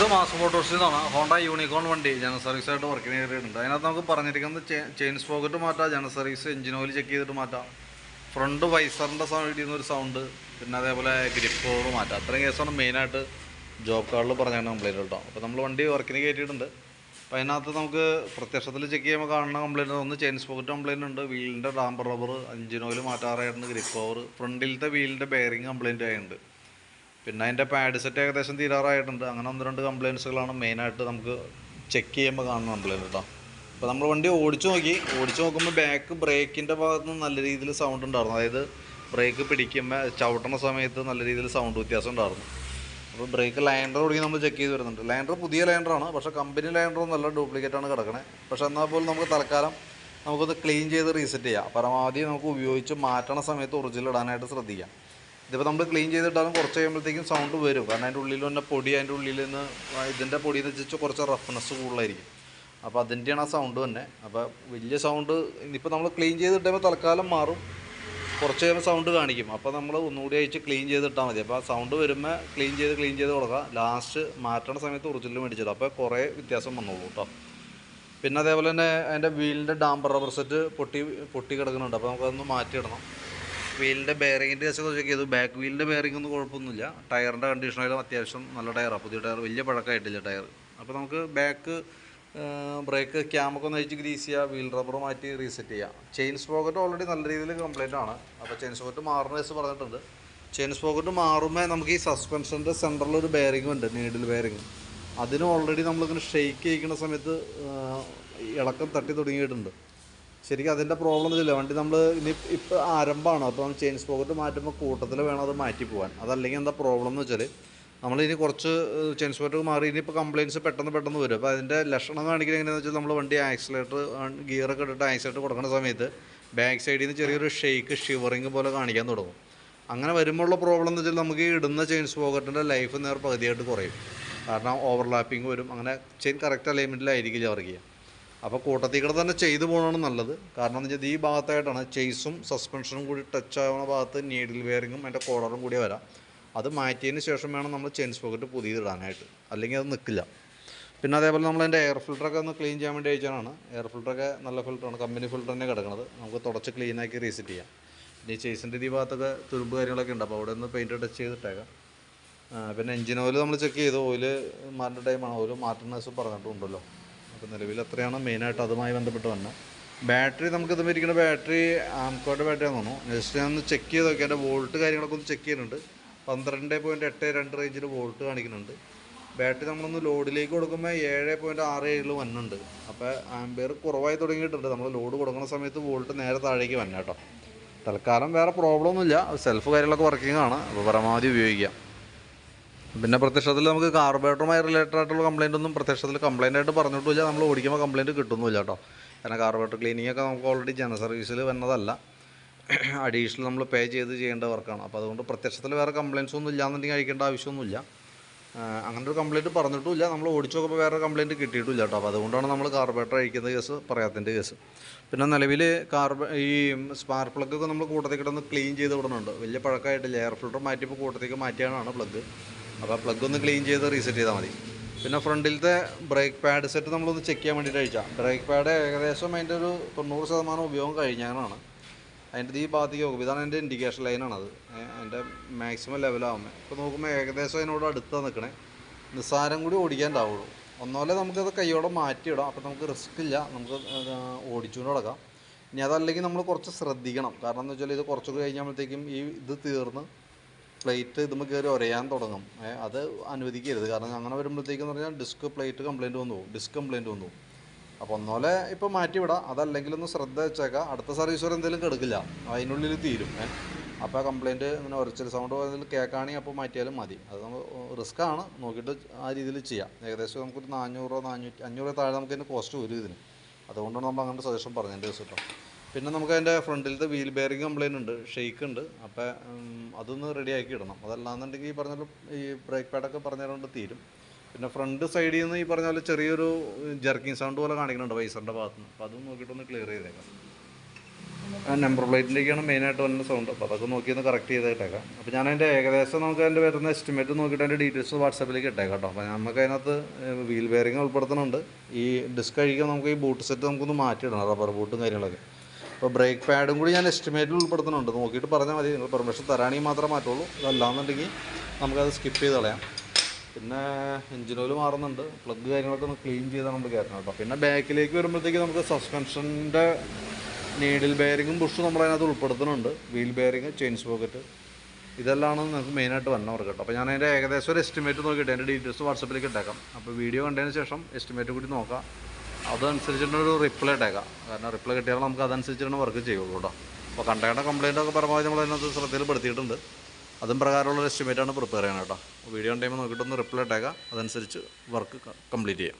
ഇത് മാസ് മോട്ടോഴ്സിൽ നിന്നാണ് ഹോണ്ട യൂണിക്കോൺ വണ്ടി ജനറൽ സർവീസ് ആയിട്ട് വർക്കിന് കയറിയിട്ടുണ്ട് അതിനകത്ത് നമുക്ക് പറഞ്ഞിരിക്കുന്നത് ചെയിൻ സ്പോക്കറ്റ് മാറ്റാം general service engine oil check ചെയ്തിട്ട് മാറ്റാം. ഫ്രണ്ട് വൈസറിന്റെ സൈഡിൽ നിന്നൊരു സൗണ്ട് പിന്നെ അതേപോലെ ഗ്രിപ്പ് ഓവർ മാറ്റാം. അത്രയും കേസാണ് മെയിനായിട്ട് ജോബ് കാർഡിൽ പറഞ്ഞാണ് കംപ്ലൈന്റ് കേട്ടോ. അപ്പോൾ നമ്മൾ വണ്ടി വർക്കിന് കയറ്റിയിട്ടുണ്ട് അപ്പോൾ അതിനകത്ത് നമുക്ക് പ്രത്യക്ഷത്തിൽ ചെക്ക് ചെയ്യുമ്പോൾ കാണുന്ന കംപ്ലൈന്റ് ഒന്ന് ചെയിൻ സ്പോക്കറ്റ് കംപ്ലൈന്റ് ഉണ്ട്. വീലിന്റെ ഡാമ്പർ റബ്ബർ എഞ്ചിൻ ഓയിൽ മാറ്റാറായിട്ടുണ്ട് ഗ്രിപ്പ് ഓവർ ഫ്രണ്ടിലത്തെ വീലിന്റെ ബെയറിങ് കംപ്ലൈന്റ് ആയിട്ടുണ്ട്. പിന്നെ അതിന്റെ പാഡ് സെറ്റ് ഏകദേശം തീരാറായിട്ടുണ്ട്. അങ്ങനെ ഒന്ന് രണ്ട് കംപ്ലയിൻസുകളാണ് മെയിനായിട്ട് നമുക്ക് ചെക്ക് ചെയ്യുമ്പോൾ കാണുന്ന കംപ്ലയിന്റ് കേട്ടോ അപ്പോൾ നമ്മൾ വണ്ടി ഓടിച്ചു നോക്കി. ഓടിച്ചു നോക്കുമ്പോൾ ബാക്ക് ബ്രേക്കിന്റെ ഭാഗത്ത് നിന്ന് നല്ല രീതിയിൽ സൗണ്ട് ഉണ്ടായിരുന്നു. അതായത് ബ്രേക്ക് പിടിക്കുമ്പോൾ ചവിട്ടുന്ന സമയത്ത് നല്ല രീതിയിൽ സൗണ്ട് വ്യത്യാസം ഉണ്ടായിരുന്നു. അപ്പോൾ ബ്രേക്ക് ലൈൻഡർ ഒടുങ്ങി നമ്മൾ ചെക്ക് ചെയ്ത് വരുന്നുണ്ട്. ലൈൻഡർ പുതിയ ലൈൻഡറാണ് പക്ഷേ കമ്പനി ലൈൻഡർ നല്ല ഡ്യൂപ്ലിക്കേറ്റ് ആണ് കിടക്കണേ. പക്ഷേ എന്നാൽ പോലും നമുക്ക് തൽക്കാലം നമുക്കൊന്ന് ക്ലീൻ ചെയ്ത് റീസെറ്റ് ചെയ്യാം. പരമാവധി നമുക്ക് ഉപയോഗിച്ച് മാറ്റണ സമയത്ത് ഒറിജിനൽ ഇടാനായിട്ട് ശ്രദ്ധിക്കാം. ഇതിപ്പോൾ നമ്മൾ ക്ലീൻ ചെയ്തിട്ടാലും കുറച്ച് കഴിയുമ്പോഴത്തേക്കും സൗണ്ട് വരും. കാരണം അതിന്റെ ഉള്ളിൽ തന്നെ പൊടി അതിന്റെ ഉള്ളിൽ നിന്ന് ഇതിന്റെ പൊടി എന്ന് വെച്ചാൽ കുറച്ച് റഫ്നെസ് കൂടുതലായിരിക്കും. അപ്പോൾ അതിന്റെയാണ് ആ സൗണ്ട് തന്നെ അപ്പോൾ വലിയ സൗണ്ട് ഇനിയിപ്പോൾ നമ്മൾ ക്ലീൻ ചെയ്തിട്ടുമ്പോൾ തൽക്കാലം മാറും. കുറച്ച് കഴിയുമ്പോൾ സൗണ്ട് കാണിക്കും. അപ്പോൾ നമ്മൾ ഒന്നുകൂടി അയച്ച് ക്ലീൻ ചെയ്തിട്ടാൽ മതി. അപ്പോൾ ആ സൗണ്ട് വരുമ്പോൾ ക്ലീൻ ചെയ്ത് ക്ലീൻ ചെയ്ത് കൊടുക്കുക ലാസ്റ്റ് മാറ്റണ സമയത്ത് ഒറിജിനൽ മേടിച്ചിടും അപ്പോൾ കുറേ വ്യത്യാസം വന്നോളൂ കേട്ടോ പിന്നെ അതേപോലെ തന്നെ അതിന്റെ വീലിന്റെ ഡാംബർ റബ്ബർ സെറ്റ് പൊട്ടി പൊട്ടി കിടക്കുന്നുണ്ട്. അപ്പോൾ നമുക്കതൊന്ന് മാറ്റിയിടണം. വീലിന്റെ ബെയറിങ്ങിന്റെ കേസൊക്കെ ചെക്ക് ചെയ്തു. ബാക്ക് വീലിന്റെ ബെയറിംഗ് ഒന്നും കുഴപ്പമൊന്നുമില്ല. ടയറിന്റെ കണ്ടീഷനായാലും അത്യാവശ്യം നല്ല ടയറാണ് പുതിയ ടയർ വലിയ പഴക്കമായിട്ടില്ല ടയർ. അപ്പോൾ നമുക്ക് ബാക്ക് ബ്രേക്ക് ക്യാമൊക്കെ ഒന്ന് അയച്ച് ഗ്രീസ് ചെയ്യുക വീൽ റബ്ബർ മാറ്റി റീസെറ്റ് ചെയ്യുക ചെയിൻ സ്പോക്കറ്റ് ഓൾറെഡി നല്ല രീതിയിൽ കംപ്ലൈന്റ് ആണ്. അപ്പോൾ ചെയിൻ സ്പോക്കറ്റ് മാറുന്ന കേസ് പറഞ്ഞിട്ടുണ്ട്. ചെയിൻ സ്പോക്കറ്റ് മാറുമ്പോൾ നമുക്ക് ഈ സസ്പെൻഷന്റെ സെന്ററിൽ ഒരു ബെയറിംഗ് ഉണ്ട് നീഡിൽ ബെയറിംഗ് അതിന് ഓൾറെഡി നമ്മളിങ്ങനെ ഷെയ്ക്ക് ചെയ്യിക്കുന്ന സമയത്ത് ഇളക്കം തട്ടി തുടങ്ങിയിട്ടുണ്ട്. ശരിക്കും അതിന്റെ പ്രോബ്ലം ഒന്നുമില്ല വണ്ടി നമ്മൾ ഇനി ഇപ്പോൾ ആരംഭമാണ് അപ്പോൾ നമ്മൾ ചെയിൻ സ്പോക്കറ്റ് മാറ്റുമ്പോൾ കൂട്ടത്തിൽ വേണം അത് മാറ്റി പോകാൻ അതല്ലെങ്കിൽ എന്താ പ്രോബ്ലം എന്ന് വെച്ചാൽ നമ്മൾ ഇനി കുറച്ച് ചെയിൻ സ്പോക്കറ്റ് മാറി ഇനിയിപ്പോൾ കംപ്ലയിൻസ് പെട്ടെന്ന് പെട്ടെന്ന് വരും. അപ്പോൾ അതിന്റെ ലക്ഷണം കാണിക്കുന്നത് എങ്ങനെയാണെന്ന് വെച്ചാൽ നമ്മൾ വണ്ടി ആക്സിലേറ്റർ ഗിയറൊക്കെ ഇട്ടിട്ട് ആക്സിലേറ്റർ കൊടുക്കുന്ന സമയത്ത് ബാക്ക് സൈഡിൽ നിന്ന് ചെറിയൊരു ഷെയ്ക്ക് ഷിവറിങ് പോലെ കാണിക്കാൻ തുടങ്ങും. അങ്ങനെ വരുമ്പോഴുള്ള പ്രോബ്ലം എന്ന് വെച്ചാൽ നമുക്ക് ഇടുന്ന ചെയിൻ സ്പോക്കറ്റിന്റെ ലൈഫ് നേർ പകുതിയായിട്ട് കുറയും. കാരണം ഓവർലാപ്പിംഗ് വരും. അങ്ങനെ ചെയിൻ കറക്റ്റ് അലൈൻമെന്റിലായിരിക്കില്ല വർക്ക് ചെയ്യുക അപ്പോൾ കൂട്ടത്തിൽ കൂടെ തന്നെ ചെയ്തു പോകണമാണ് നല്ലത്. കാരണം എന്ന് വെച്ചാൽ ഈ ഭാഗത്തായിട്ടാണ് ചെയ്സും സസ്പെൻഷനും കൂടി ടച്ച് ആവുന്ന ഭാഗത്ത് നീഡിൽ വെയറിങ്ങും അതിന്റെ കോളറും കൂടി വരാം. അത് മാറ്റിയതിന് ശേഷം വേണം നമ്മൾ ചെയിൻ സ്പോക്കറ്റ് പുതിയതിടാനായിട്ട് അല്ലെങ്കിൽ അത് നിൽക്കില്ല പിന്നെ അതേപോലെ നമ്മൾ അതിന്റെ എയർ ഫിൽറ്ററൊക്കെ ഒന്ന് ക്ലീൻ ചെയ്യാൻ വേണ്ടി അയച്ചാണ് എയർ ഫിൽറ്ററൊക്കെ നല്ല ഫിൽറ്ററാണ് കമ്പനി ഫിൽറ്റർ തന്നെ കിടക്കുന്നത് നമുക്ക് തുടച്ച് ക്ലീനാക്കി റീസെറ്റ് ചെയ്യാം. പിന്നെ ഈ ചേസിന്റെ ഈ ഭാഗത്തൊക്കെ തുരുമ്പ് കാര്യങ്ങളൊക്കെ ഉണ്ട്. അപ്പോൾ അവിടെ ഒന്ന് പെയിന്റ് ടച്ച് ചെയ്തിട്ടേക്കാം. പിന്നെ എഞ്ചിൻ ഓയിൽ നമ്മൾ ചെക്ക് ചെയ്തു. ഓയിൽ മാറ്റേണ്ട ടൈമാണ് ഓയിൽ മാറ്റുന്ന പറഞ്ഞിട്ടുണ്ടല്ലോ. അപ്പോൾ നിലവിൽ എത്രയാണ് മെയിനായിട്ട് അതുമായി ബന്ധപ്പെട്ട് വന്നത് ബാറ്ററി നമുക്ക് ഇത് ഇരിക്കുന്ന ബാറ്ററി ആംകോയുടെ ബാറ്ററി ആണെന്ന് തോന്നുന്നു. ജസ്റ്റ് ഒന്ന് ചെക്ക് ചെയ്ത് നോക്കി. അതിന്റെ വോൾട്ട് കാര്യങ്ങളൊക്കെ ഒന്ന് ചെക്ക് ചെയ്യുന്നുണ്ട്. പന്ത്രണ്ട് പോയിന്റ് എട്ട് രണ്ട് റേഞ്ചിൽ വോൾട്ട് കാണിക്കുന്നുണ്ട്. ബാറ്ററി നമ്മളൊന്ന് ലോഡിലേക്ക് കൊടുക്കുമ്പോൾ ഏഴ് പോയിന്റ് ആറ് ഏഴിൽ വന്നുണ്ട്. അപ്പോൾ ആംബിയർ കുറവായി തുടങ്ങിയിട്ടുണ്ട്. നമ്മൾ ലോഡ് കൊടുക്കുന്ന സമയത്ത് വോൾട്ട് നേരെ താഴേക്ക് വന്നേട്ടോ തൽക്കാലം വേറെ പ്രോബ്ലം ഒന്നുമില്ല. സെൽഫ് കാര്യങ്ങളൊക്കെ വർക്കിംഗ് ആണ്. അപ്പോൾ പരമാവധി ഉപയോഗിക്കാം. പിന്നെ പ്രത്യക്ഷത്തിൽ നമുക്ക് കാർബറേറ്ററുമായി റിലേറ്റഡ് ആയിട്ടുള്ള കംപ്ലൈന്റ് ഒന്നും പ്രത്യക്ഷത്തിൽ കംപ്ലൈന്റ് ആയിട്ട് പറഞ്ഞിട്ടില്ല നമ്മൾ ഓടിക്കുമ്പോൾ കംപ്ലൈന്റ് കിട്ടുന്നില്ല കേട്ടോ. കാരണം കാർബറേറ്റർ ക്ലീനിങ് ഒക്കെ നമുക്ക് ഓൾറെഡി ജന സർവീസിൽ വന്നതല്ല. അഡീഷണൽ നമ്മൾ പേ ചെയ്ത് ചെയ്യേണ്ട വർക്കാണ് അപ്പോൾ അതുകൊണ്ട് പ്രത്യക്ഷത്തിൽ വേറെ കംപ്ലയിൻസ് ഒന്നും ഇല്ലാന്നുണ്ടെങ്കിൽ അയക്കേണ്ട ആവശ്യമൊന്നുമില്ല. അങ്ങനെ ഒരു കംപ്ലയിന്റ് പറഞ്ഞിട്ടുമില്ല. നമ്മൾ ഓടിച്ചു നോക്കുമ്പോൾ വേറെ കംപ്ലയിന്റ് കിട്ടിയിട്ടില്ല കേട്ടോ. അപ്പോൾ അതുകൊണ്ടാണ് നമ്മൾ കാർബറേറ്റർ അഴിക്കുന്ന കേസ് പറയാത്തതിന്റെ കേസ്. പിന്നെ നിലവിൽ കാർബ ഈ സ്പാർക്ക് പ്ലഗ് ഒക്കെ നമ്മൾ കൂട്ടത്തിൽ കിടന്ന് ക്ലീൻ ചെയ്ത് വിടുന്നുണ്ട്. വലിയ പഴക്കമായിട്ടില്ല. എയർ ഫിൽട്ടർ മാറ്റിയപ്പോൾ കൂട്ടത്തേക്ക് മാറ്റിയാണ് പ്ലഗ് അപ്പോൾ പ്ലഗ് ഒന്ന് ക്ലീൻ ചെയ്ത് റീസെറ്റ് ചെയ്താൽ മതി. പിന്നെ ഫ്രണ്ടിലത്തെ ബ്രേക്ക് പാഡ് സെറ്റ് നമ്മളൊന്ന് ചെക്ക് ചെയ്യാൻ വേണ്ടിയിട്ട് അഴിച്ചാൽ ബ്രേക്ക് പാഡ് ഏകദേശം അതിന്റെ ഒരു തൊണ്ണൂറ് ശതമാനം ഉപയോഗം കഴിഞ്ഞാണ്. അതിന്റെ ഈ ഭാഗത്തേക്ക് നോക്കും. ഇതാണ് എന്റെ ഇൻഡിക്കേഷൻ ലൈനാണത് അതിന്റെ മാക്സിമം ലെവലാകുമ്പോൾ ഇപ്പോൾ നോക്കുമ്പോൾ ഏകദേശം അതിനോട് അടുത്താണ് നിൽക്കണേ നിസ്സാരം കൂടി ഓടിക്കാണ്ടാവുള്ളൂ. ഒന്നുമല്ല നമുക്കത് കൈയോടെ മാറ്റിയിടാം. അപ്പോൾ നമുക്ക് റിസ്ക് ഇല്ല. നമുക്ക് ഓടിച്ചുകൊണ്ട് നടക്കാം. ഇനി അതല്ലെങ്കിൽ നമ്മൾ കുറച്ച് ശ്രദ്ധിക്കണം. കാരണം എന്ന് വെച്ചാൽ ഇത് കുറച്ചൊക്കെ കഴിഞ്ഞപ്പോഴത്തേക്കും ഈ ഇത് തീർന്ന് പ്ലേറ്റ് ഇതുമ്പോൾ കയറി ഒരയാൻ തുടങ്ങും. അത് അനുവദിക്കരുത്. കാരണം അങ്ങനെ വരുമ്പോഴത്തേക്കും എന്ന് പറഞ്ഞാൽ ഡിസ്ക് പ്ലേറ്റ് കംപ്ലയിന്റ് വന്നു പോകും. ഡിസ്ക് കംപ്ലയിന്റ് വന്നു അപ്പോൾ ഒന്നോലെ ഇപ്പോൾ മാറ്റിവിടാം. അതല്ലെങ്കിൽ ഒന്ന് ശ്രദ്ധ വെച്ചേക്കാം. അടുത്ത സർവീസ് വരെ എന്തെങ്കിലും കിടക്കില്ല. അതിനുള്ളിൽ തീരും. അപ്പോൾ കംപ്ലയിന്റ് ഇങ്ങനെ ഉരച്ചൽ സൗണ്ട് പോയതിൽ കേൾക്കുകയാണെങ്കിൽ അപ്പോൾ മാറ്റിയാലും മതി. അത് നമുക്ക് റിസ്ക്കാണ് നോക്കിയിട്ട് ആ രീതിയിൽ ചെയ്യാം. ഏകദേശം നമുക്കൊരു നാനൂറോ നാനൂറ്റി അഞ്ഞൂറോ താഴെ നമുക്ക് അതിന് കോസ്റ്റ് വരും ഇതിന്. അതുകൊണ്ടാണ് നമ്മൾ അങ്ങനെ സജഷൻ പറഞ്ഞതിന്റെ ദിവസം കേട്ടോ. പിന്നെ നമുക്ക് അതിന്റെ ഫ്രണ്ടിലത്തെ വീൽ ബെയറിംഗ് കംപ്ലൈന്റ് ഉണ്ട് ഷെയ്ക്ക് ഉണ്ട്. അപ്പോൾ അതൊന്ന് റെഡിയാക്കി ഇടണം. അതല്ലാന്നുണ്ടെങ്കിൽ ഈ പറഞ്ഞ ഈ ബ്രേക്ക് പാഡൊക്കെ പറഞ്ഞതുകൊണ്ട് തീരും. പിന്നെ ഫ്രണ്ട് സൈഡിൽ നിന്ന് ഈ പറഞ്ഞ പോലെ ചെറിയൊരു ജർക്കിങ് സൗണ്ട് പോലെ കാണിക്കുന്നുണ്ട് വൈസറിന്റെ ഭാഗത്ത് നിന്ന് അപ്പോൾ അതും നോക്കിയിട്ടൊന്ന് ക്ലിയർ ചെയ്തേക്കാം. നമ്പർ പ്ലേറ്റിന്റെയൊക്കെയാണ് മെയിനായിട്ട് വരുന്ന സൗണ്ട് അപ്പോൾ അതൊക്കെ നോക്കി ഒന്ന് കറക്റ്റ് ചെയ്തിട്ടേക്കാം. അപ്പോൾ ഞാൻ അതിന്റെ ഏകദേശം നമുക്ക് അതിന്റെ വരുന്ന എസ്റ്റിമേറ്റ് നോക്കിയിട്ട് അതിന്റെ ഡീറ്റെയിൽസ് വാട്സാപ്പിലേക്ക് ഇട്ടേക്കാം കേട്ടോ അപ്പോൾ നമുക്ക് അതിനകത്ത് വീൽ ബെയറിങ് ഉൾപ്പെടുത്തുന്നുണ്ട് ഈ ഡിസ്ക് കഴിക്കാൻ നമുക്ക് ഈ ബൂട്ട് സെറ്റ് നമുക്കൊന്ന് മാറ്റിയിടണം. റബ്ബർ ബൂട്ടും കാര്യങ്ങളൊക്കെ. അപ്പോൾ ബ്രേക്ക് പാഡും കൂടി ഞാൻ എസ്റ്റിമേറ്റിൽ ഉൾപ്പെടുത്തുന്നുണ്ട്. നോക്കിയിട്ട് പറഞ്ഞാൽ മതി. നിങ്ങൾ പെർമിഷൻ തരാണെങ്കിൽ മാത്രമേ മാറ്റുള്ളൂ. അതല്ലാന്നുണ്ടെങ്കിൽ നമുക്കത് സ്കിപ്പ് ചെയ്ത് കളയാം. പിന്നെ എഞ്ചിൻ ഓയിൽ മാറുന്നുണ്ട്. പ്ലഗ് കാര്യങ്ങളൊക്കെ ഒന്ന് ക്ലീൻ ചെയ്താണ് നമ്മൾ കയറ്റണം കേട്ടോ. പിന്നെ ബാക്കിലേക്ക് വരുമ്പോഴത്തേക്ക് നമുക്ക് സസ്പെൻഷന്റെ നീഡിൽ ബെയറിങ്ങും ബുഷും നമ്മൾ അതിനകത്ത് ഉൾപ്പെടുത്തുന്നുണ്ട്. വീൽ ബെയറിങ് ചെയിൻസ് പോക്കറ്റ് ഇതെല്ലാമാണ് നിങ്ങൾക്ക് മെയിനായിട്ട് വന്നവർക്ക് കേട്ടോ. അപ്പോൾ ഞാൻ അതിന്റെ ഏകദേശം ഒരു എസ്റ്റിമേറ്റ് നോക്കിയിട്ട് അതിന്റെ ഡീറ്റെയിൽസ് വാട്സപ്പിലേക്ക് ഇട്ടേക്കാം. അപ്പോൾ വീഡിയോ കണ്ടതിന് ശേഷം എസ്റ്റിമേറ്റ് കൂടി നോക്കാം. അതനുസരിച്ചിട്ടൊരു റിപ്ലൈ ഇട്ടേക്കാം. കാരണം റിപ്ലൈ കിട്ടിയാൽ നമുക്ക് അതനുസരിച്ചിട്ടാണ് വർക്ക് ചെയ്യുള്ളൂ കേട്ടോ അപ്പോൾ കണ്ടേണ്ട കംപ്ലയിന്റ് ഒക്കെ പരമാവധി നമ്മൾ അതിനകത്ത് ശ്രദ്ധയിൽപ്പെടുത്തിയിട്ടുണ്ട്. അതും പ്രകാരമുള്ള എസ്റ്റിമേറ്റാണ് പ്രിപ്പയർ ചെയ്യണം കേട്ടോ വീഡിയോ ടൈം നോക്കിയിട്ടൊന്ന് റിപ്ലൈ ഇട്ടേക്കാം. അതനുസരിച്ച് വർക്ക് കംപ്ലീറ്റ് ചെയ്യാം.